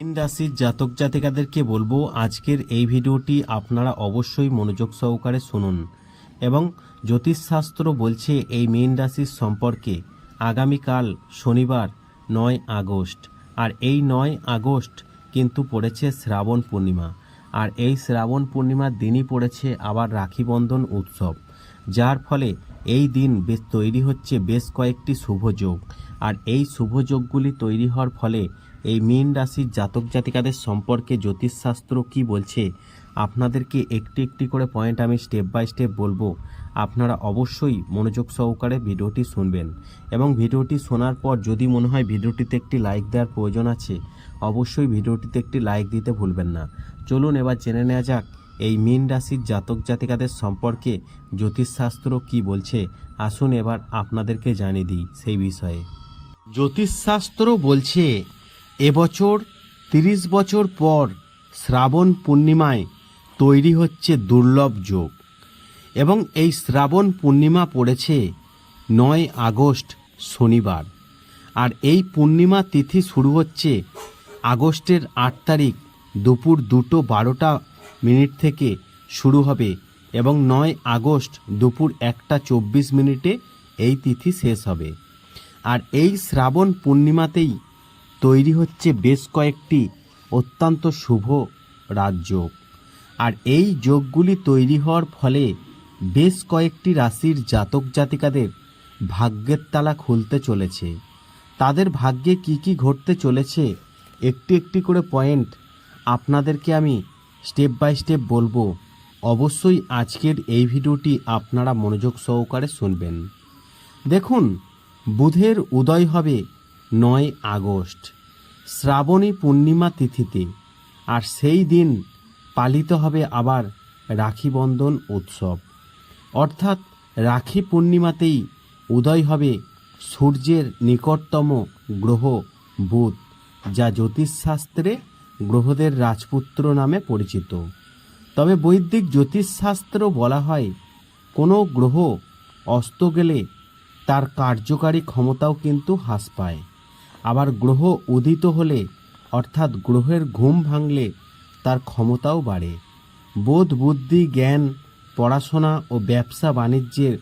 তিন রাশির জাতক জাতিকাদেরকে বলব, আজকের এই ভিডিওটি আপনারা অবশ্যই মনোযোগ সহকারে শুনুন এবং জ্যোতিষশাস্ত্র বলছে এই মীন রাশির সম্পর্কে আগামীকাল শনিবার নয় আগস্ট। আর এই নয় আগস্ট কিন্তু পড়েছে শ্রাবণ পূর্ণিমা। আর এই শ্রাবণ পূর্ণিমার দিনই পড়েছে আবার রাখি বন্ধন উৎসব। যার ফলে এই দিন বেশ তৈরি হচ্ছে বেশ কয়েকটি শুভ যোগ। আর এই শুভ যোগগুলি তৈরি হওয়ার ফলে এই মীন রাশির জাতক জাতিকাদের সম্পর্কে জ্যোতিষশাস্ত্র কি বলছে? আপনাদেরকে একটি একটি করে পয়েন্ট আমি স্টেপ বাই স্টেপ বলব। আপনারা অবশ্যই মনোযোগ সহকারে ভিডিওটি শুনবেন এবং ভিডিওটি শোনার পর যদি মনে হয় ভিডিওটিতে একটি লাইক দেওয়ার প্রয়োজন আছে, অবশ্যই ভিডিওটিতে একটি লাইক দিতে ভুলবেন না। চলুন এবার জেনে নেওয়া যাক, এই মীন রাশির জাতক জাতিকাদের সম্পর্কে জ্যোতিষশাস্ত্র কি বলছে? আসুন এবার আপনাদেরকে জানিয়ে দিই সেই বিষয়ে। জ্যোতিষশাস্ত্র বলছে এবছর, তিরিশ বছর পর শ্রাবণ পূর্ণিমায় তৈরি হচ্ছে দুর্লভ যোগ। এবং এই শ্রাবণ পূর্ণিমা পড়েছে নয় আগস্ট, শনিবার। আর এই পূর্ণিমা তিথি শুরু হচ্ছে আগস্টের আট তারিখ দুপুর দুটো বারোটা মিনিট থেকে শুরু হবে এবং নয় আগস্ট দুপুর একটা চব্বিশ মিনিটে এই তিথি শেষ হবে। আর এই শ্রাবণ পূর্ণিমাতেই তৈরি হচ্ছে বেশ কয়েকটি অত্যন্ত শুভ রাজযোগ। আর এই যোগগুলি তৈরি হওয়ার ফলে বেশ কয়েকটি রাশির জাতক জাতিকাদের ভাগ্যের তালা খুলতে চলেছে। তাদের ভাগ্যে কি কি ঘটতে চলেছে, একটি একটি করে পয়েন্ট আপনাদেরকে আমি স্টেপ বাই স্টেপ বলব। অবশ্যই আজকের এই ভিডিওটি আপনারা মনোযোগ সহকারে শুনবেন। দেখুন, বুধের উদয় হবে নয় আগস্ট। শ্রাবণী পূর্ণিমা তিথিতে, আর সেই দিন পালিত হবে আবার রাখি বন্ধন উৎসব। অর্থাৎ রাখি পূর্ণিমাতেই উদয় হবে সূর্যের নিকটতম গ্রহ বুধ, যা জ্যোতিষশাস্ত্রে গ্রহদের রাজপুত্র নামে পরিচিত। তবে বৈদিক জ্যোতিষশাস্ত্র বলা হয়, কোনো গ্রহ অস্ত গেলে তার কার্যকারী ক্ষমতাও কিন্তু হ্রাস পায়। আবার গ্রহ উদিত হলে, অর্থাৎ গ্রহের ঘুম ভাঙলে তার ক্ষমতাও বাড়ে। বোধ বুদ্ধি, জ্ঞান, পড়াশোনা ও ব্যবসা বাণিজ্যের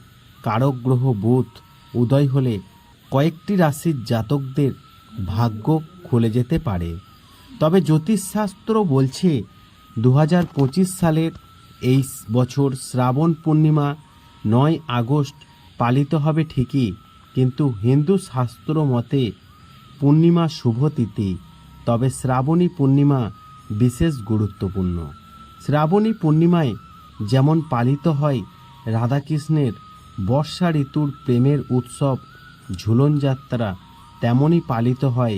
কারক গ্রহ বুধ উদয় হলে কয়েকটি রাশির জাতকদের ভাগ্য খুলে যেতে পারে। তবে জ্যোতিষশাস্ত্র বলছে দু হাজার পঁচিশ সালের এই বছর শ্রাবণ পূর্ণিমা নয় আগস্ট পালিত হবে ঠিকই, কিন্তু হিন্দু শাস্ত্র মতে পূর্ণিমা শুভ তিথি, তবে শ্রাবণী পূর্ণিমা বিশেষ গুরুত্বপূর্ণ। শ্রাবণী পূর্ণিমায় যেমন পালিত হয় রাধাকৃষ্ণের বর্ষা ঋতুর প্রেমের উৎসব, ঝুলন যাত্রা তেমনই পালিত হয়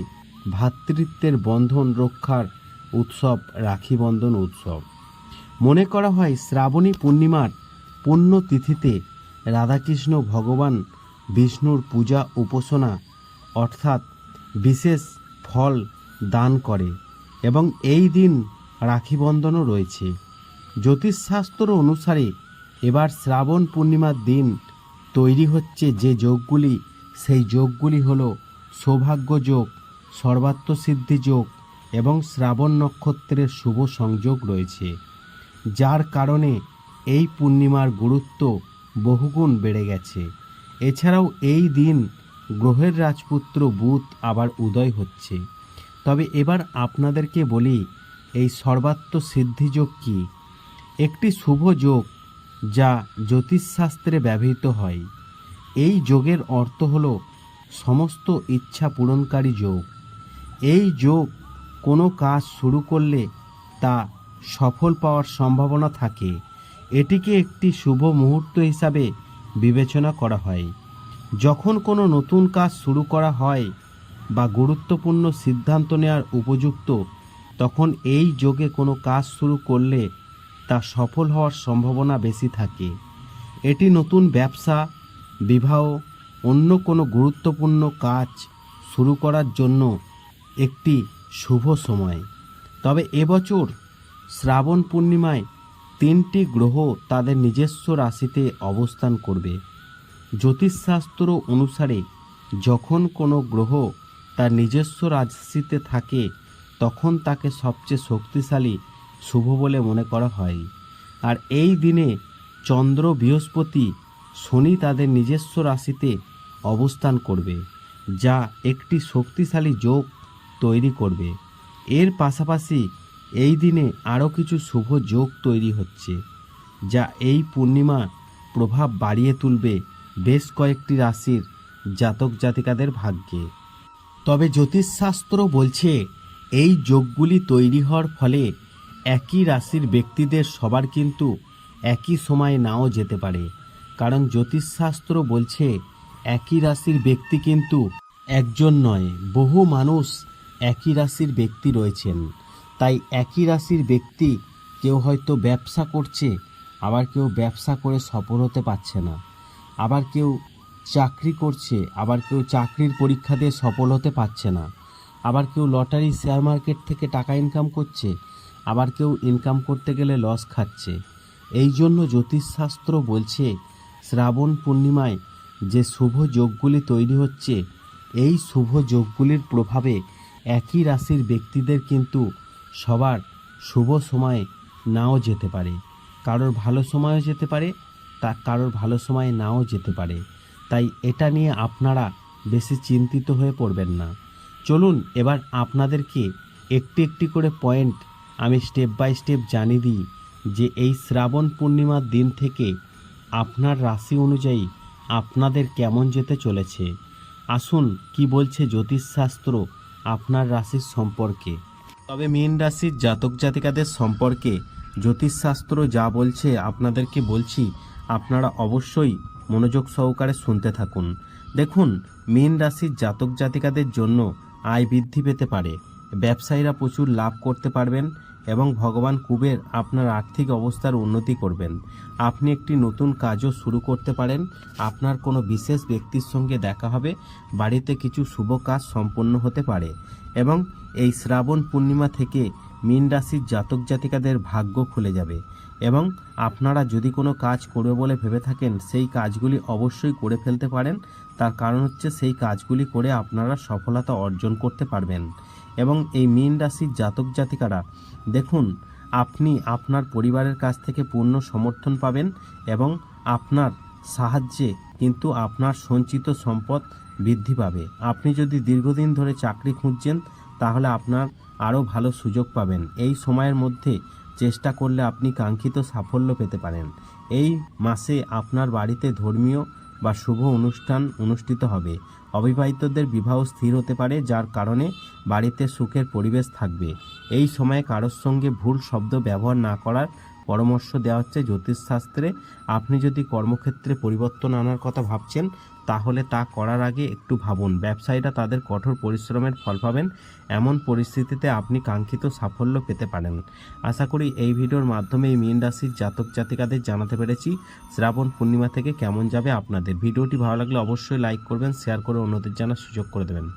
ভ্রাতৃত্বের বন্ধন রক্ষার উৎসব, রাখি বন্ধন উৎসব। মনে করা হয় শ্রাবণী পূর্ণিমার পুণ্য তিথিতে রাধাকৃষ্ণ ভগবান বিষ্ণুর পূজা, উপাসনা, অর্থাৎ বিশেষ ফল দান করে এবং এই দিন রাখি বন্ধনও রয়েছে। জ্যোতিষশাস্ত্র অনুসারে এবার শ্রাবণ পূর্ণিমার দিন তৈরি হচ্ছে যে যোগগুলি, সেই যোগগুলি হল সৌভাগ্য যোগ সর্বাত্মসিদ্ধি যোগ এবং শ্রাবণ নক্ষত্রের শুভ সংযোগ রয়েছে, যার কারণে এই পূর্ণিমার গুরুত্ব বহুগুণ বেড়ে গেছে। এছাড়াও এই দিন গ্রহের রাজপুত্র বুধ আবার উদয় হচ্ছে। তবে এবার আপনাদেরকে বলি, এই সর্বাত্ম সিদ্ধিযোগ কি? একটি শুভ যোগ যা জ্যোতিষশাস্ত্রে ব্যবহৃত হয়। এই যোগের অর্থ হল সমস্ত ইচ্ছা পূরণকারী যোগ। এই যোগ কোনো কাজ শুরু করলে তা সফল পাওয়ার সম্ভাবনা থাকে। এটিকে একটি শুভ মুহূর্ত হিসাবে বিবেচনা করা হয়। যখন কোনো নতুন কাজ শুরু করা হয় বা গুরুত্বপূর্ণ সিদ্ধান্ত নেওয়ার উপযুক্ত, তখন এই যোগে কোনো কাজ শুরু করলে তা সফল হওয়ার সম্ভাবনা বেশি থাকে। এটি নতুন ব্যবসা, বিবাহ, অন্য কোনো গুরুত্বপূর্ণ কাজ শুরু করার জন্য একটি শুভ সময়। তবে এবছর শ্রাবণ পূর্ণিমায় তিনটি গ্রহ তাদের নিজস্ব রাশিতে অবস্থান করবে। জ্যোতিষশাস্ত্র অনুসারে যখন কোনো গ্রহ তার নিজস্ব রাশিতে থাকে, তখন তাকে সবচেয়ে শক্তিশালী শুভ বলে মনে করা হয়। আর এই দিনে চন্দ্র, বৃহস্পতি, শনি তাদের নিজস্ব রাশিতে অবস্থান করবে, যা একটি শক্তিশালী যোগ তৈরি করবে। এর পাশাপাশি এই দিনে আরও কিছু শুভ যোগ তৈরি হচ্ছে, যা এই পূর্ণিমা প্রভাব বাড়িয়ে তুলবে বেশ কয়েকটি রাশির জাতক জাতিকাদের ভাগ্যে। তবে জ্যোতিষশাস্ত্র বলছে, এই যোগগুলি তৈরি হওয়ার ফলে একই রাশির ব্যক্তিদের সবার কিন্তু একই সময়ে নাও যেতে পারে। কারণ জ্যোতিষশাস্ত্র বলছে, একই রাশির ব্যক্তি কিন্তু একজন নয়, বহু মানুষ একই রাশির ব্যক্তি রয়েছেন। তাই একই রাশির ব্যক্তি কেউ হয়তো ব্যবসা করছে, আবার কেউ ব্যবসা করে সফল হতে পারছে না। আবার কেউ চাকরি করছে, আবার কেউ চাকরির পরীক্ষা দিয়ে সফল হতে পারছে না। আবার কেউ লটারি শেয়ার মার্কেট থেকে টাকা ইনকাম করছে, আবার কেউ ইনকাম করতে গেলে লস খাচ্ছে। এই জন্য জ্যোতিষশাস্ত্র বলছে, শ্রাবণ পূর্ণিমায় যে শুভ যোগগুলি তৈরি হচ্ছে, এই শুভ যোগগুলির প্রভাবে একই রাশির ব্যক্তিদের কিন্তু সবার শুভ সময় নাও যেতে পারে। কারোর ভালো সময়ও যেতে পারে তা কারোর ভালো সময় নাও যেতে পারে। তাই এটা নিয়ে আপনারা বেশি চিন্তিত হয়ে পড়বেন না। চলুন, এবার আপনাদেরকে একটি একটি করে পয়েন্ট আমি স্টেপ বাই স্টেপ জানিয়ে দিই যে এই শ্রাবণ পূর্ণিমার দিন থেকে আপনার রাশি অনুযায়ী আপনাদের কেমন যেতে চলেছে। আসুন, কি বলছে জ্যোতিষশাস্ত্র আপনার রাশির সম্পর্কে। তবে মীন রাশির জাতক জাতিকাদের সম্পর্কে জ্যোতিষশাস্ত্র যা বলছে, আপনাদেরকে বলছি আপনারা অবশ্যই মনোযোগ সহকারে শুনতে থাকুন। দেখুন, মীন রাশির জাতক জাতিকাদের জন্য আয় বৃদ্ধি পেতে পারে। ব্যবসায়ীরা প্রচুর লাভ করতে পারবেন এবং ভগবান কুবের আপনার আর্থিক অবস্থার উন্নতি করবেন। আপনি একটি নতুন কাজও শুরু করতে পারেন। আপনার কোনো বিশেষ ব্যক্তির সঙ্গে দেখা হবে। বাড়িতে কিছু শুভ কাজ সম্পন্ন হতে পারে এবং এই শ্রাবণ পূর্ণিমা থেকে মীন রাশির জাতক জাতিকাদের ভাগ্য খুলে যাবে। এবং আপনারা যদি কোনো কাজ করবে বলে ভেবে থাকেন, সেই কাজগুলি অবশ্যই করে ফেলতে পারেন। তার কারণ হচ্ছে, সেই কাজগুলি করে আপনারা সফলতা অর্জন করতে পারবেন। এবং এই মীন রাশির জাতক জাতিকারা, দেখুন, আপনি আপনার পরিবারের কাছ থেকে পূর্ণ সমর্থন পাবেন এবং আপনার সাহায্যে কিন্তু আপনার সঞ্চিত সম্পদ বৃদ্ধি পাবে। আপনি যদি দীর্ঘদিন ধরে চাকরি খুঁজছেন, তাহলে আপনার আরও ভালো সুযোগ পাবেন। এই সময়ের মধ্যে চেষ্টা করলে আপনি কাঙ্ক্ষিত সাফল্য পেতে পারেন। এই মাসে আপনার বাড়িতে ধর্মীয় বা শুভ অনুষ্ঠান অনুষ্ঠিত হবে। অবিবাহিতদের বিবাহ স্থির হতে পারে, যার কারণে বাড়িতে সুখের পরিবেশ থাকবে। এই সময়ে কারোর সঙ্গে ভুল শব্দ ব্যবহার না করার পরামর্শ দেওয়া হচ্ছে জ্যোতিষশাস্ত্রে, আপনি যদি কর্মক্ষেত্রে পরিবর্তন আনার কথা ভাবছেন, তাহলে তা করার আগে একটু ভাবুন। ব্যবসায়ীরা তাদের কঠোর পরিশ্রমের ফল পাবেন। এমন পরিস্থিতিতে আপনি কাঙ্ক্ষিত সাফল্য পেতে পারেন। আশা করি এই ভিডিওর মাধ্যমে এই মীন রাশির জাতক জাতিকাদের জানাতে পেরেছি। শ্রাবণ পূর্ণিমা থেকে কেমন যাবে আপনাদের? ভিডিওটি ভালো লাগলে অবশ্যই লাইক করবেন, শেয়ার করে অন্যদের জানার সুযোগ করে দেবেন।